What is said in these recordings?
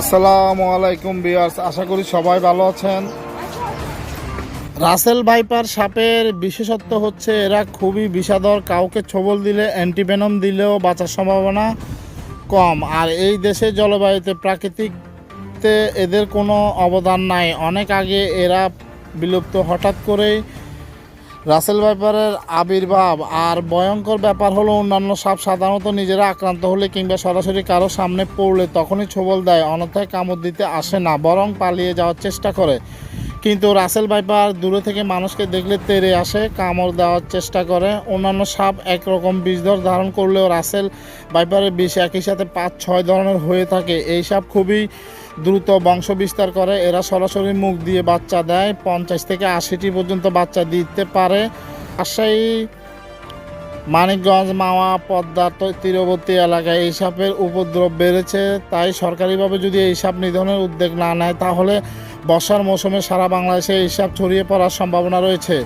আসসালামু আলাইকুম বিয়ার্স আশা করি সবাই ভালো আছেন। রাসেল ভাইপার সাপের বিশেষত্ব হচ্ছে এরা খুবই বিষাদর, কাউকে ছবল দিলে, অ্যান্টিভেনম দিলেও বাঁচার সম্ভাবনা কম। আর এই দেশে জলবায়ুতে প্রাকৃতিকতে এদের কোনো অবদান নাই। অনেক আগে এরা বিলুপ্ত, হঠাৎ করেই রাসেল ভাইপারের আবির্ভাব আর ভয়ঙ্কর ব্যাপার হলো অন্যান্য সাপ সাধারণত নিজেরা আক্রান্ত হলে কিংবা সরাসরি কারও সামনে পড়লে তখনই ছবল দেয়, অন্যথায় কামড় দিতে আসে না, বরং পালিয়ে যাওয়ার চেষ্টা করে। কিন্তু রাসেল ভাইপার দূরে থেকে মানুষকে দেখলে তেড়ে আসে, কামড় দেওয়ার চেষ্টা করে। অন্যান্য সাপ একরকম বিষধর ধারণ করলেও রাসেল ভাইপারের বিষ একই সাথে পাঁচ ছয় ধরনের হয়ে থাকে। এই সাপ খুবই দ্রুত বংশ বিস্তার করে। এরা সরাসরি মুখ দিয়ে বাচ্চা দেয়। পঞ্চাশ থেকে আশিটি পর্যন্ত বাচ্চা দিতে পারে। রাজশাহী, মানিকগঞ্জ, মাওয়া, পদ্মা তীরবর্তী এলাকায় এই সাপের উপদ্রব বেড়েছে। তাই সরকারিভাবে যদি এই সাপ নিধনের উদ্যোগ না নেয়, তাহলে বর্ষার মৌসুমে সারা বাংলাদেশে এই সাপ ছড়িয়ে পড়ার সম্ভাবনা রয়েছে।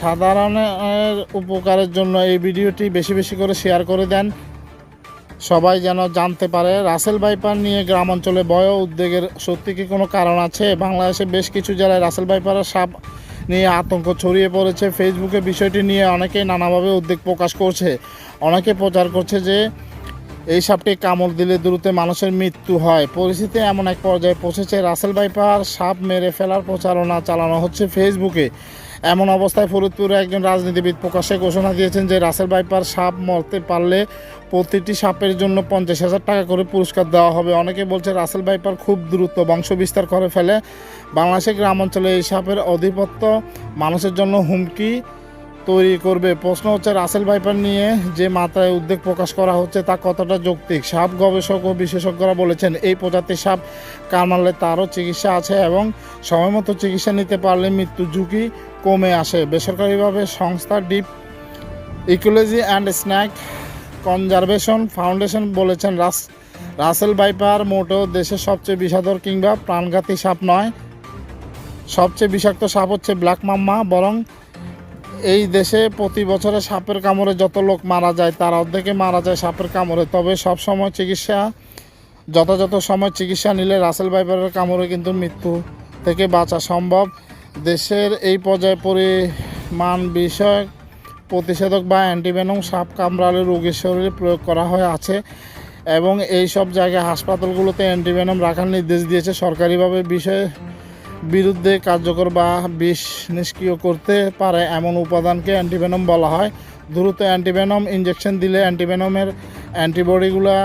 সাধারণের উপকারের জন্য এই ভিডিওটি বেশি বেশি করে শেয়ার করে দেন। সবাই যেন জানতে পারে, রাসেল ভাইপার নিয়ে গ্রাম অঞ্চলে ভয় উদ্বেগের সত্যি কি কোনো কারণ আছে? বাংলাদেশে বেশ কিছু জেলায় রাসেল ভাইপারের সাপ নিয়ে আতঙ্ক ছড়িয়ে পড়েছে। ফেসবুকে বিষয়টি নিয়ে অনেকেই নানাভাবে উদ্বেগ প্রকাশ করছে। অনেকে প্রচার করছে যে, এই সাপটি কামড় দিলে দ্রুত মানুষের মৃত্যু হয়। পরিস্থিতি এমন এক পর্যায়ে পৌঁছেছে। রাসেল ভাইপার সাপ মেরে ফেলার প্রচারণা চালানো হচ্ছে ফেসবুকে। এমন অবস্থায় ফরিদপুরে একজন রাজনীতিবিদ প্রকাশ্যে ঘোষণা দিয়েছেন যে রাসেল বাইপার সাপ মরতে পারলে প্রতিটি সাপের জন্য পঞ্চাশ হাজার টাকা করে পুরস্কার দেওয়া হবে। অনেকে বলছে রাসেল বাইপার খুব দ্রুত বংশ বিস্তার করে ফেলে। বাংলাদেশের গ্রাম অঞ্চলে এই সাপের আধিপত্য মানুষের জন্য হুমকি তৈরি করবে। প্রশ্ন হচ্ছে, রাসেল ভাইপার নিয়ে যে মাত্রায় উদ্বেগ প্রকাশ করা হচ্ছে তা কতটা যৌক্তিক? সাপ গবেষক ও বিশেষজ্ঞরা বলেছেন, এই প্রজাতির সাপ কামড়ালে তারও চিকিৎসা আছে এবং সময়মতো চিকিৎসা নিতে পারলে মৃত্যু ঝুঁকি কমে আসে। বেসরকারিভাবে সংস্থা deep ecology and snake conservation foundation বলেছেন, রাস, রাসেল ভাইপার মোটেও দেশের সবচেয়ে বিষাদর কিংবা প্রাণঘাতী সাপ নয়। সবচেয়ে বিষাক্ত সাপ হচ্ছে ব্ল্যাক মাম্মা, বরং এই দেশে প্রতি বছরে সাপের কামড়ে যত লোক মারা যায়, তার অর্ধেকে মারা যায় সাপের কামড়ে। তবে সব সময় চিকিৎসা, যথাযথ সময় চিকিৎসা নিলে রাসেল ভাইপারের কামড়ে কিন্তু মৃত্যু থেকে বাঁচা সম্ভব। দেশের এই পর্যায়ে পরিমাণ বিষয়ক প্রতিষেধক বা অ্যান্টিভেনম সাপ কামড়ালে রোগীর শরীরে প্রয়োগ করা হয়ে আছে এবং এই সব জায়গায় হাসপাতালগুলোতে অ্যান্টিভেনম রাখার নির্দেশ দিয়েছে সরকারিভাবে। বিষয়ে বিরুদ্ধে কার্যকর বা বিষ নিষ্ক্রিয় করতে পারে এমন উপাদানকে অ্যান্টিভেনম বলা হয়। দ্রুত অ্যান্টিভেনম ইঞ্জেকশন দিলে অ্যান্টিভেনমের অ্যান্টিবডিগুলা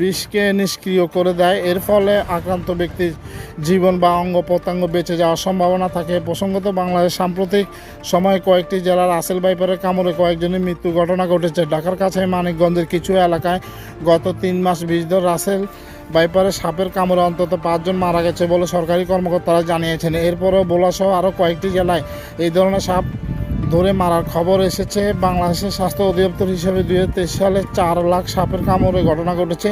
বিষকে নিষ্ক্রিয় করে দেয়। এর ফলে আক্রান্ত ব্যক্তির জীবন বা অঙ্গ প্রত্যঙ্গ বেঁচে যাওয়ার সম্ভাবনা থাকে। প্রসঙ্গত, বাংলাদেশ সাম্প্রতিক সময়ে কয়েকটি জেলার আসেল বাইপারের কামড়ে কয়েকজনের মৃত্যু ঘটনা ঘটেছে। ঢাকার কাছে মানিকগঞ্জের কিছু এলাকায় গত তিন মাস বিষধর রাসেল বাইপারে সাপের কামড়ে অন্তত পাঁচজন মারা গেছে বলে সরকারি কর্মকর্তারা জানিয়েছেন। এরপরও বোলাসহ আরও কয়েকটি জেলায় এই ধরনের সাপ ধরে মারার খবর এসেছে। বাংলাদেশের স্বাস্থ্য অধিদপ্তর হিসেবে দুই হাজার তেইশ সালে চার লাখ সাপের কামড়ে ঘটনা ঘটেছে।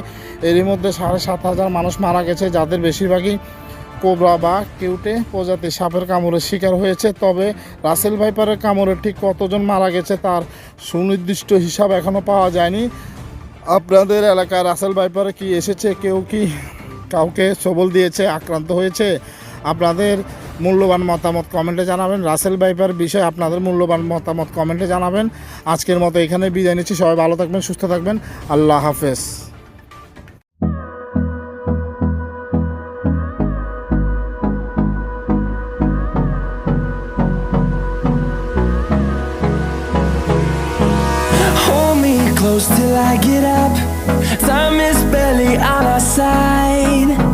এরই মধ্যে সাড়ে সাত হাজার মানুষ মারা গেছে, যাদের বেশিরভাগই কোবরা বা কিউটে প্রজাতির সাপের কামড়ের শিকার হয়েছে। তবে রাসেল ভাইপারের কামড়ে ঠিক কতজন মারা গেছে তার সুনির্দিষ্ট হিসাব এখনও পাওয়া যায়নি। আপনাদের এলাকায় রাসেল ভাইপারে কি এসেছে, কেউ কি কাউকে সবল দিয়েছে, আক্রান্ত হয়েছে? আপনাদের মূল্যবান মতামত কমেন্টে জানাবেন। রাসেল ভাইপার বিষয়ে আপনাদের মূল্যবান মতামত কমেন্টে জানাবেন। আজকের মতো এখানে বিদায় নিচ্ছি। সবাই ভালো থাকবেন, সুস্থ থাকবেন। আল্লাহ হাফেজ। Close till I get up. Time is barely on our side.